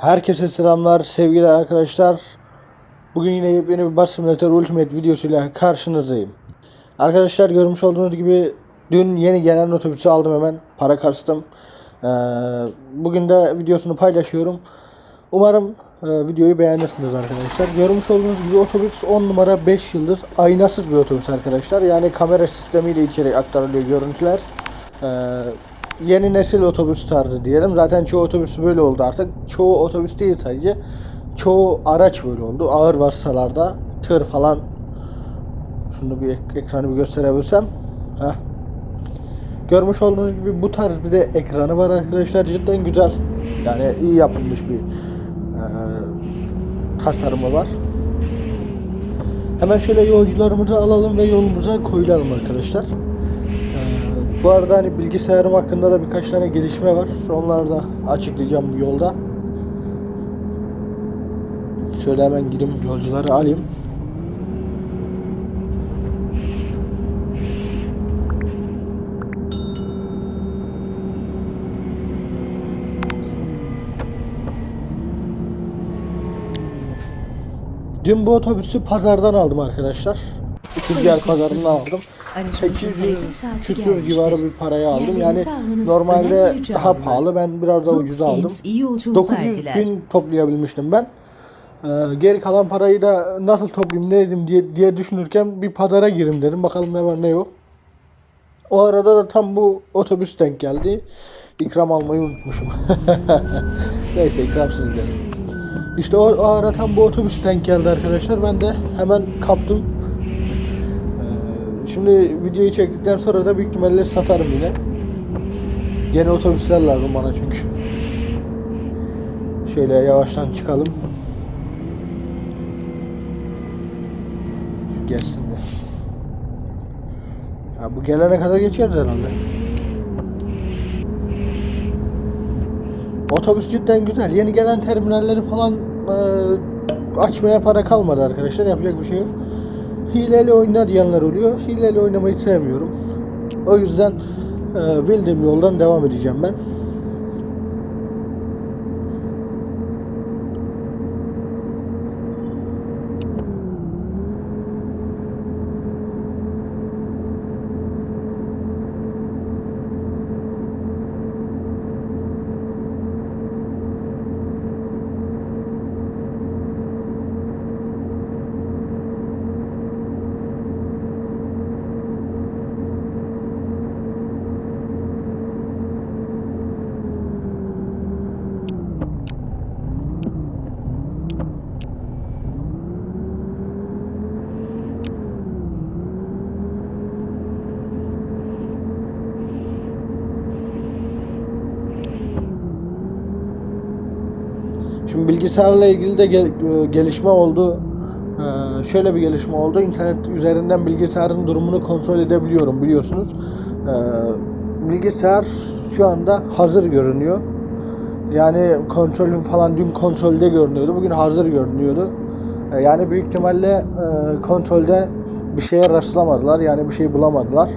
Herkese selamlar sevgili arkadaşlar. Bugün yine yepyeni bir Bus Simulator Ultimate videosuyla karşınızdayım. Arkadaşlar görmüş olduğunuz gibi dün yeni gelen otobüsü aldım hemen. Para kastım. Ee, bugün de videosunu paylaşıyorum. Umarım e, videoyu beğenirsiniz arkadaşlar. Görmüş olduğunuz gibi otobüs 10 numara 5 yıldız aynasız bir otobüs arkadaşlar. Yani kamera sistemiyle içeri aktarılıyor görüntüler. Ee, yeni nesil otobüs tarzı diyelim. Zaten çoğu otobüs böyle oldu artık. Çoğu otobüs değil sadece. Çoğu araç böyle oldu. Ağır vasıtalarda tır falan. Şunu bir ek- ekranı bir gösterebilsem. Heh. Görmüş olduğunuz gibi bu tarz bir de ekranı var arkadaşlar. Cidden güzel. Yani iyi yapılmış bir eee, tasarımı var. Hemen şöyle yolcularımızı alalım ve yolumuza koyulalım arkadaşlar. Bu arada hani bilgisayarım hakkında da birkaç tane gelişme var. Onları da açıklayacağım bu yolda. Şöyle hemen gideyim yolcuları alayım. Dün bu otobüsü pazardan aldım arkadaşlar. El pazarından aldım. 800 küsür civarı bir paraya aldım. Yani normalde daha pahalı. Ben biraz da ucuza aldım. iyi yolculuklar 900 diler. bin toplayabilmiştim ben. Ee, geri kalan parayı da nasıl toplayayım ne edeyim diye, diye düşünürken bir pazara girin dedim. Bakalım ne var ne yok. O arada da tam bu otobüs denk geldi. İkram almayı unutmuşum. Neyse ikramsız geldi. İşte o, o ara tam bu otobüs denk geldi arkadaşlar. Ben de hemen kaptım. Şimdi videoyu çektikten sonra da büyük ihtimalle satarım yine. Yeni otobüsler lazım bana çünkü. Şöyle yavaştan çıkalım. Şu geçsin de. Ya bu gelene kadar geçeriz herhalde. Otobüs cidden güzel. Yeni gelen terminalleri falan e, açmaya para kalmadı arkadaşlar. Yapacak bir şey yok. Hileli oyna diyenler oluyor. Hileli oynamayı sevmiyorum. O yüzden e, bildiğim yoldan devam edeceğim ben. Şimdi bilgisayarla ilgili de e, gelişme oldu. Ee, şöyle bir gelişme oldu. İnternet üzerinden bilgisayarın durumunu kontrol edebiliyorum biliyorsunuz. Ee, bilgisayar şu anda hazır görünüyor. Yani kontrolün falan dün kontrolde görünüyordu. Bugün hazır görünüyordu. Yani büyük ihtimalle e, kontrolde bir şeye rastlamadılar. Yani bir şey bulamadılar.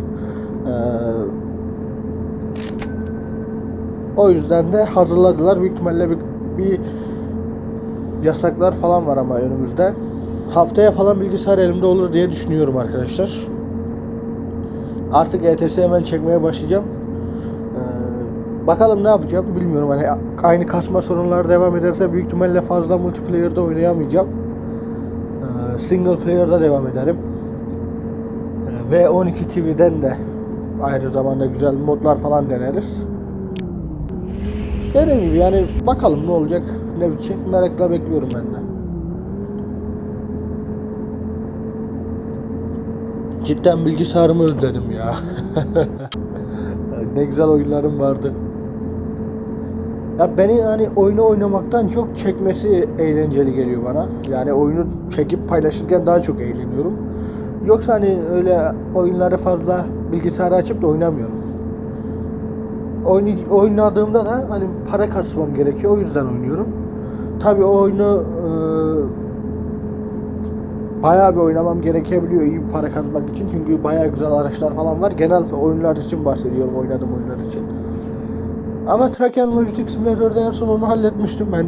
O yüzden de hazırladılar. Büyük ihtimalle bir, bir yasaklar falan var ama önümüzde. Haftaya falan bilgisayar elimde olur diye düşünüyorum arkadaşlar. Artık ETS hemen çekmeye başlayacağım. Ee, bakalım ne yapacağım bilmiyorum. Hani aynı kasma sorunlar devam ederse büyük ihtimalle fazla multiplayer'da oynayamayacağım. Ee, single player'da devam ederim. Ee, ve 12 TV'den de ayrı zamanda güzel modlar falan deneriz. Dediğim gibi yani bakalım ne olacak ne bitecek merakla bekliyorum ben de. Cidden bilgisayarımı özledim ya. ne güzel oyunlarım vardı. Ya beni hani oyunu oynamaktan çok çekmesi eğlenceli geliyor bana. Yani oyunu çekip paylaşırken daha çok eğleniyorum. Yoksa hani öyle oyunları fazla bilgisayara açıp da oynamıyorum. Oynay- oynadığımda da hani para kasmam gerekiyor. O yüzden oynuyorum. Tabii oyunu e, bayağı bir oynamam gerekebiliyor iyi bir para kazanmak için. Çünkü bayağı güzel araçlar falan var. Genel oyunlar için bahsediyorum oynadığım oyunlar için. Ama Traken Lojistik Simülatör'de en son onu halletmiştim ben.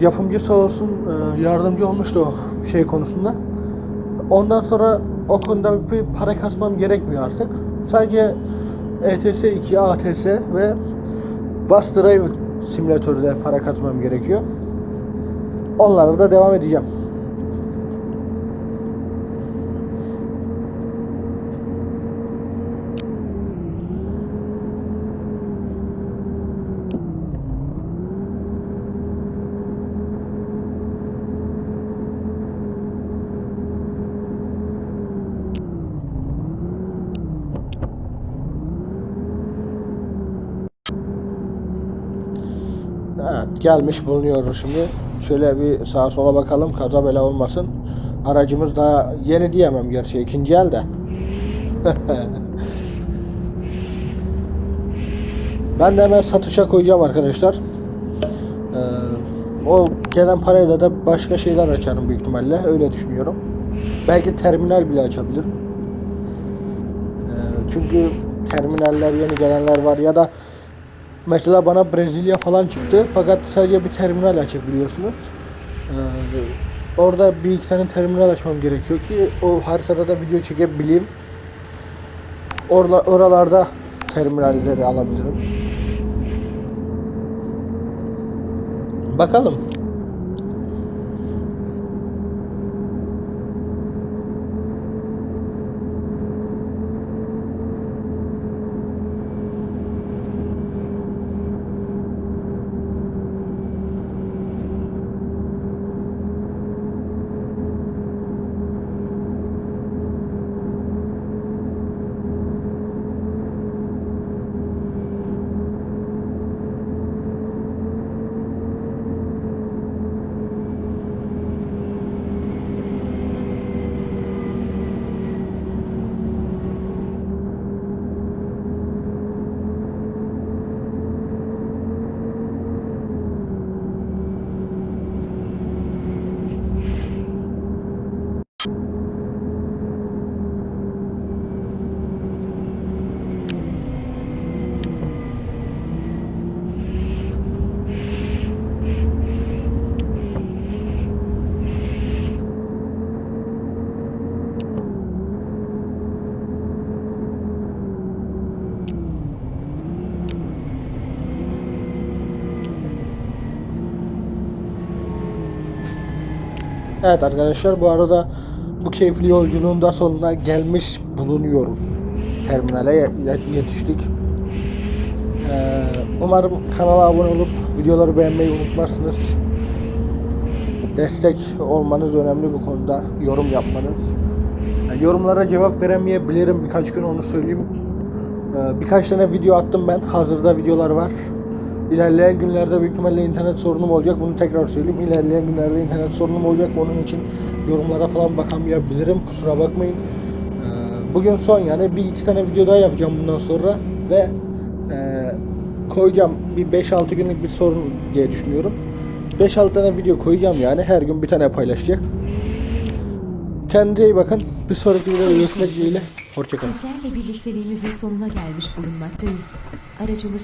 Yapımcı sağ olsun e, yardımcı olmuştu o şey konusunda. Ondan sonra o konuda bir para kasmam gerekmiyor artık. Sadece ETS 2, ATS ve Bus Drive simülatörde para kasmam gerekiyor. Onlara da devam edeceğim. Evet, gelmiş bulunuyoruz şimdi. Şöyle bir sağa sola bakalım kaza bela olmasın. Aracımız daha yeni diyemem gerçi ikinci el de. ben de hemen satışa koyacağım arkadaşlar. Ee, o gelen parayla da başka şeyler açarım büyük ihtimalle. Öyle düşünüyorum. Belki terminal bile açabilirim. Ee, çünkü terminaller yeni gelenler var ya da Mesela bana Brezilya falan çıktı fakat sadece bir terminal açık biliyorsunuz. Ee, orada bir iki tane terminal açmam gerekiyor ki o haritada da video çekebileyim. Orada oralarda terminalleri alabilirim. Bakalım. Evet arkadaşlar bu arada bu keyifli yolculuğun da sonuna gelmiş bulunuyoruz. Terminale ye- ye- yetiştik. Ee, umarım kanala abone olup videoları beğenmeyi unutmazsınız. Destek olmanız önemli bu konuda. Yorum yapmanız. Yorumlara cevap veremeyebilirim birkaç gün onu söyleyeyim. Ee, birkaç tane video attım ben. Hazırda videolar var. İlerleyen günlerde büyük ihtimalle internet sorunum olacak. Bunu tekrar söyleyeyim. İlerleyen günlerde internet sorunum olacak. Onun için yorumlara falan bakamayabilirim. Kusura bakmayın. Ee, Bugün son yani bir iki tane video daha yapacağım bundan sonra ve e, koyacağım bir 5-6 günlük bir sorun diye düşünüyorum. 5-6 tane video koyacağım yani her gün bir tane paylaşacak. Kendinize iyi bakın. Bir sonraki videoda görüşmek dileğiyle. Hoşçakalın. Sizlerle birlikteliğimizin sonuna gelmiş bulunmaktayız. Aracımız